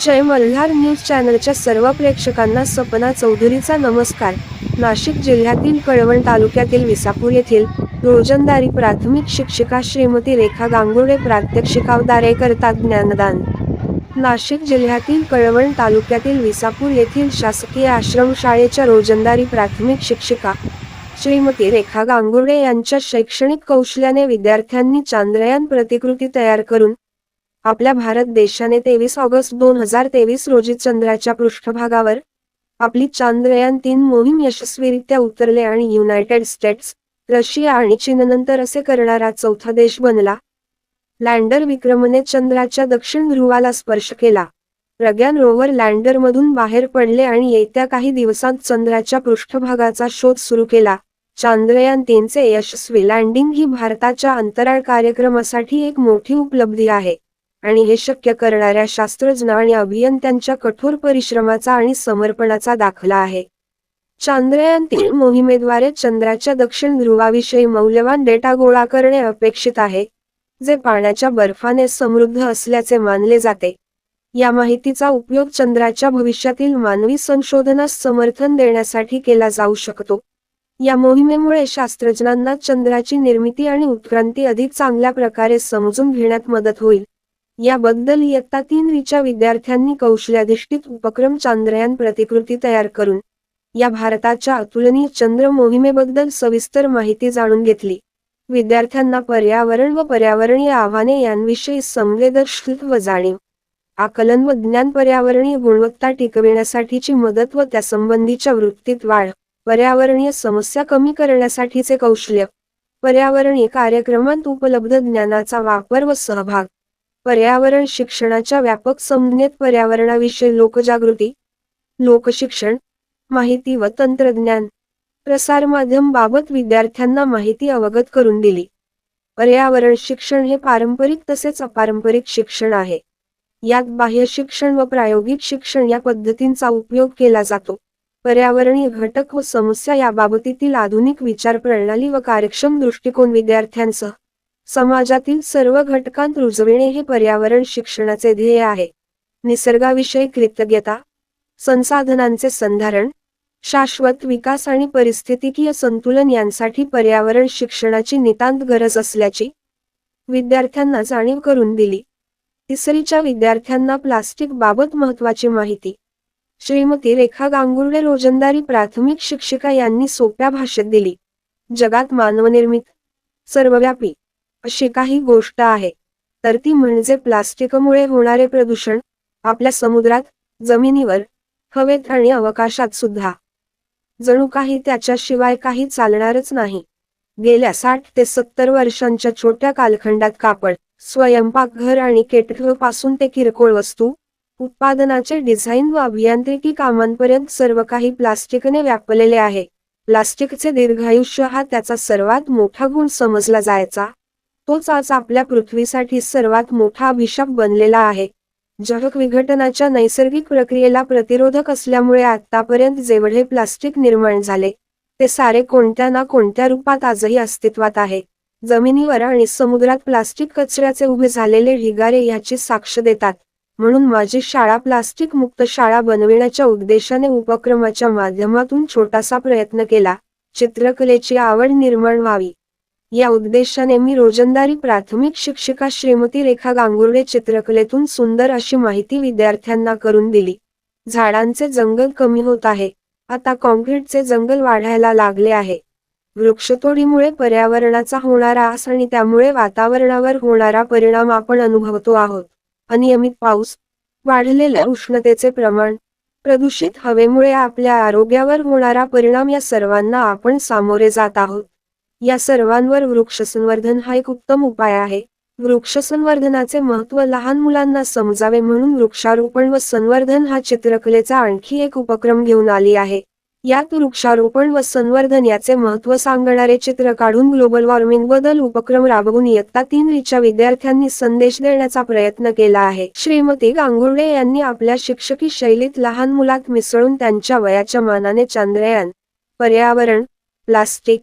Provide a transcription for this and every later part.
जय Malhar news चॅनलच्या सर्व प्रेक्षकांना सपना चौधरीचा नमस्कार. नाशिक जिल्ह्यातील कळवण तालुक्यातील विसापूर येथील रोजंदारी प्राथमिक शिक्षिका श्रीमती रेखा गांगुळे प्रात्यक्षिकावदारे करतात ज्ञानदान. नाशिक जिल्ह्यातील कळवण तालुक्यातील विसापूर येथील शासकीय आश्रमशाळेच्या रोजंदारी प्राथमिक शिक्षिका श्रीमती रेखा गांगुर्डे यांच्या शैक्षणिक कौशल्याने विद्यार्थ्यांनी चांद्रयान प्रतिकृती तयार करून आपल्या भारत देशाने तेवीस ऑगस्ट दोन हजार तेवीस रोजी चंद्राच्या पृष्ठभागावर आपली चांद्रयान तीन मोहीम यशस्वीरित्या उतरले आणि युनायटेड स्टेट्स रशिया आणि चीननंतर असे करणारा चौथा देश बनला. लँडर विक्रमने चंद्राच्या दक्षिण ध्रुवाला स्पर्श केला. प्रज्ञान रोवर लँडरमधून बाहेर पडले आणि येत्या काही दिवसांत चंद्राच्या पृष्ठभागाचा शोध सुरू केला. चांद्रयान तीनचे यशस्वी लँडिंग ही भारताच्या अंतराळ कार्यक्रमासाठी एक मोठी उपलब्धी आहे. आणि हे शक्य करणाऱ्या शास्त्रज्ञ आणि अभियंत्यांच्या कठोर परिश्रमाचा आणि समर्पणाचा दाखला आहे. चांद्रयान तीन मोहिमेद्वारे चंद्राच्या दक्षिण ध्रुवाविषयी मौल्यवान डेटा गोळा करणे अपेक्षित आहे जे पाण्याच्या बर्फाने समृद्ध असल्याचे मानले जाते. या माहितीचा उपयोग चंद्राच्या भविष्यातील मानवी संशोधनास समर्थन देण्यासाठी केला जाऊ शकतो. या मोहिमेमुळे शास्त्रज्ञांना चंद्राची निर्मिती आणि उत्क्रांती अधिक चांगल्या प्रकारे समजून घेण्यात मदत होईल. याबद्दल इयत्ता तीन विच्या विद्यार्थ्यांनी कौशल्याधिष्ठित उपक्रम चांद्रयान प्रतिकृती तयार करून या भारताच्या अतुलनीय चंद्र मोहिमेबद्दल सविस्तर माहिती जाणून घेतली. विद्यार्थ्यांना पर्यावरण व पर्यावरणीय आव्हाने यांविषयी संवेदनशील व जाणीव. आकलन व ज्ञान पर्यावरणीय गुणवत्ता टिकविण्यासाठीची मदत व त्यासंबंधीच्या वृत्तीत वाढ पर्यावरणीय समस्या कमी करण्यासाठीचे कौशल्य. पर्यावरणीय कार्यक्रमात उपलब्ध ज्ञानाचा वापर व सहभाग. पर्यावरण शिक्षणाच्या व्यापक संज्ञेत पर्यावरणाविषयी लोकजागृती लोकशिक्षण माहिती व तंत्रज्ञान प्रसारमाध्यम बाबत विद्यार्थ्यांना माहिती अवगत करून दिली. पर्यावरण शिक्षण हे पारंपरिक तसेच अपारंपरिक शिक्षण आहे. यात बाह्य शिक्षण व प्रायोगिक शिक्षण या पद्धतींचा उपयोग केला जातो. पर्यावरणीय घटक व समस्या याबाबतीतील आधुनिक विचार प्रणाली व कार्यक्षम दृष्टिकोन विद्यार्थ्यांसह समाजातील सर्व घटकांत रुजविणे हे पर्यावरण शिक्षणाचे ध्येय आहे. निसर्गाविषयी कृतज्ञता संसाधनांचे संधारण शाश्वत विकास आणि परिस्थितिकीय संतुलन यांसाठी पर्यावरण शिक्षणाची नितांत गरज असल्याची विद्यार्थ्यांना जाणीव करून दिली. तिसरीच्या विद्यार्थ्यांना प्लास्टिक बाबत महत्वाची माहिती. श्रीमती रेखा गांगुर्डे रोजंदारी प्राथमिक शिक्षिका यांनी सोप्या भाषेत दिली. जगात मानवनिर्मित सर्वव्यापी अशी काही गोष्ट आहे. तर ती म्हणजे प्लास्टिकमुळे होणारे प्रदूषण आपल्या समुद्रात जमिनीवर हवेत आणि अवकाशात सुद्धा. जणू काही त्याच्याशिवाय काही चालणारच नाही. गेल्या साठ ते सत्तर वर्षांच्या छोट्या कालखंडात कापड स्वयंपाकघर आणि केटलपासून ते किरकोळ वस्तू उत्पादनाचे डिझाईन व अभियांत्रिकी कामांपर्यंत सर्व काही प्लास्टिकने व्यापलेले आहे. प्लास्टिकचे दीर्घायुष्य हा त्याचा सर्वात मोठा गुण समजला जायचा. तोच आज आपल्या पृथ्वीसाठी सर्वात मोठा अभिशाप बनलेला आहे. जगक विघटनाच्या नैसर्गिक प्रक्रियेला प्रतिरोधक असल्यामुळे आतापर्यंत जेवढे प्लास्टिक निर्माण झाले ते सारे कोणत्या ना कोणत्या रूपात आजही अस्तित्वात आहे. जमिनीवर आणि समुद्रात प्लास्टिक कचऱ्याचे उभे झालेले ढिगारे याची साक्ष देतात. म्हणून माझी शाळा प्लास्टिक मुक्त शाळा बनविण्याच्या उद्देशाने उपक्रमाच्या माध्यमातून छोटासा प्रयत्न केला. चित्रकलेची आवड निर्माण व्हावी. या उद्देशाने मी रोजंदारी प्राथमिक शिक्षिका श्रीमती रेखा गांगुर्डे चित्रकलेतून सुंदर अशी माहिती विद्यार्थ्यांना करून दिली. झाडांचे जंगल कमी होत आहे. आता कॉन्क्रीटचे जंगल वाढायला लागले आहे. वृक्षतोडीमुळे पर्यावरणाचा होणारा आस आणि त्यामुळे वातावरणावर होणारा परिणाम आपण अनुभवतो आहोत. अनियमित पाऊस वाढलेल्या उष्णतेचे प्रमाण प्रदूषित हवेमुळे आपल्या आरोग्यावर होणारा परिणाम या सर्वांना आपण सामोरे जात आहोत. या सर्वांवर वृक्ष संवर्धन हा एक उत्तम उपाय आहे. वृक्ष संवर्धनाचे महत्त्व लहान मुलांना समजावे म्हणून वृक्षारोपण व संवर्धन हा चित्रकलेचा आणखी एक उपक्रम घेऊन आली आहे. यात वृक्षारोपण व संवर्धन याचे महत्त्व सांगणारे चित्र काढून ग्लोबल वॉर्मिंग बदल उपक्रम राबवून इयत्ता तीन रीच्या विद्यार्थ्यांनी संदेश देण्याचा प्रयत्न केला आहे. श्रीमती गांगुर्डे यांनी आपल्या शिक्षकी शैलीत लहान मुलात मिसळून त्यांच्या वयाच्या मानाने चांद्रयान पर्यावरण प्लास्टिक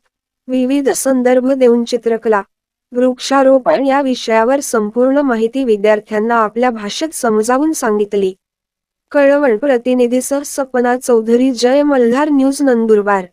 विविध संदर्भ देऊन चित्रकला वृक्षारोपण या विषयावर संपूर्ण माहिती विद्यार्थ्यांना आपल्या भाषेत समजावून सांगितली. कळवण प्रतिनिधीसह सपना चौधरी जय मल्हार न्यूज नंदुरबार.